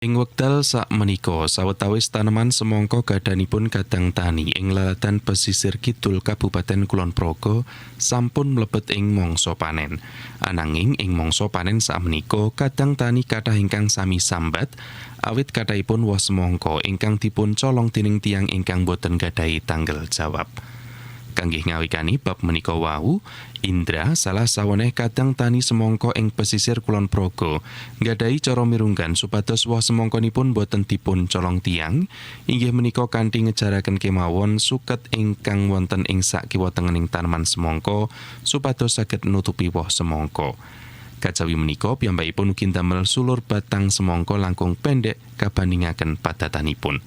Ing wekdal sak menika sawetawis taneman semangka gadanipun kadang tani ing lalatan pesisir kidul Kabupaten Kulon Progo sampun mlebet ing mangsa panen. Ananging ing mangsa panen sak menika kadang tani kathah ingkang sami sambat awit kathahipun woh semangka ingkang dipun colong dening tiang ingkang boten gadahi tanggal jawab. Kanggih ngawikani bab menika wau, Indra salah saweneh kadang tani semangka ing pesisir Kulon Progo nggadahi cara mirunggan supados woh semangkanipun boten dipun colong tiang inggih menika kanthi ngejaraken kemawon suket ingkang wonten ing sak kiwa tengening tanaman semangka supados saged nutupi woh semangka. Kajawi menika piyambakipun ugi damel sulur batang semangka langkung pendek kabandingaken padatanipun.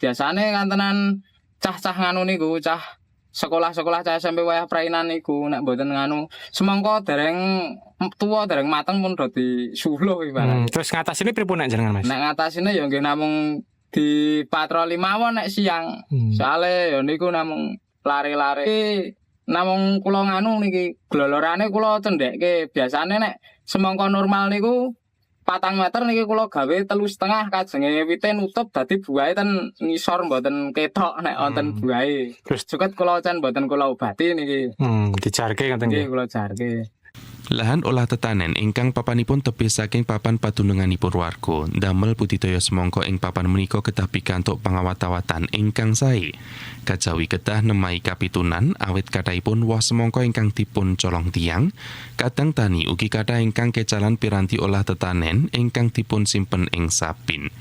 biasane ngantenan cah-cah nganu niku cah sekolah-sekolah cah SMP wayah prainan niku nek mboten nganu semangka dereng tuwa dereng mateng pun do disuluh Hmm, ibarat. terus ngatasine pripun nek jenengan Mas? Nek ngatasine ya nggih namung di patroli mawon nek siang. Hmm. Soale ya niku namung lari-lari namung kula nganu niki glolorane kula cendhekke biasane nek semangka normal niku patang meter niki kula gawe telu setengah kajenge wite nutup dadi buahe ten ngisor mboten ketok nek wonten Hmm. buahe. Terus Cuket kula can mboten kula obati niki. hmm, dijarke ngoten Nggih nggih. kula jarke. Lahan olah tetanen ingkang papanipun tebih saking papan padununganipun warga damel budidaya semangka ing papan menika kedah pikantuk pangawat-awatan ingkang sae. Kajawi kedah nemai kapitunan awit kathahipun woh semangka ingkang dipun colong tiang, kadang tani ugi kathah ingkang kecalan piranti olah tetanen ingkang dipun simpen ing sapin.